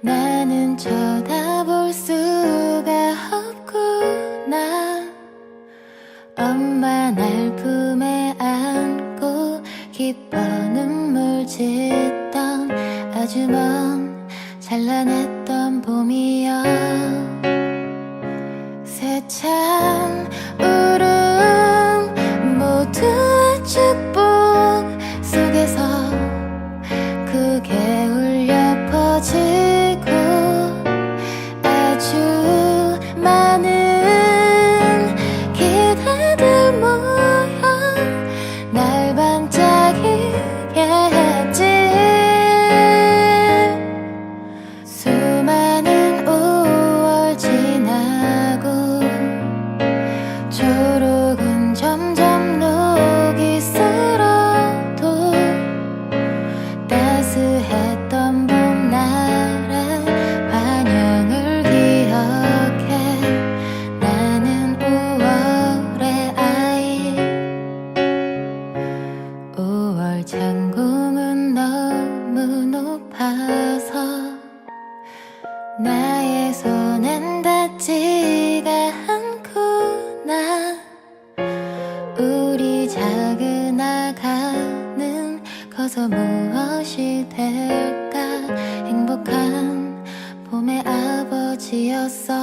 나는 쳐다볼 수가 없구나. 엄마 날 품에 안고 기뻐 눈물 짓던 아주 먼 찬란했던 봄이여. 새찬 울음 모두 축복 속에서 크게 울려 퍼진 닿지가 않구나 우리 작은 아가는 커서 무엇이 될까? 행복한 봄의 아버지였어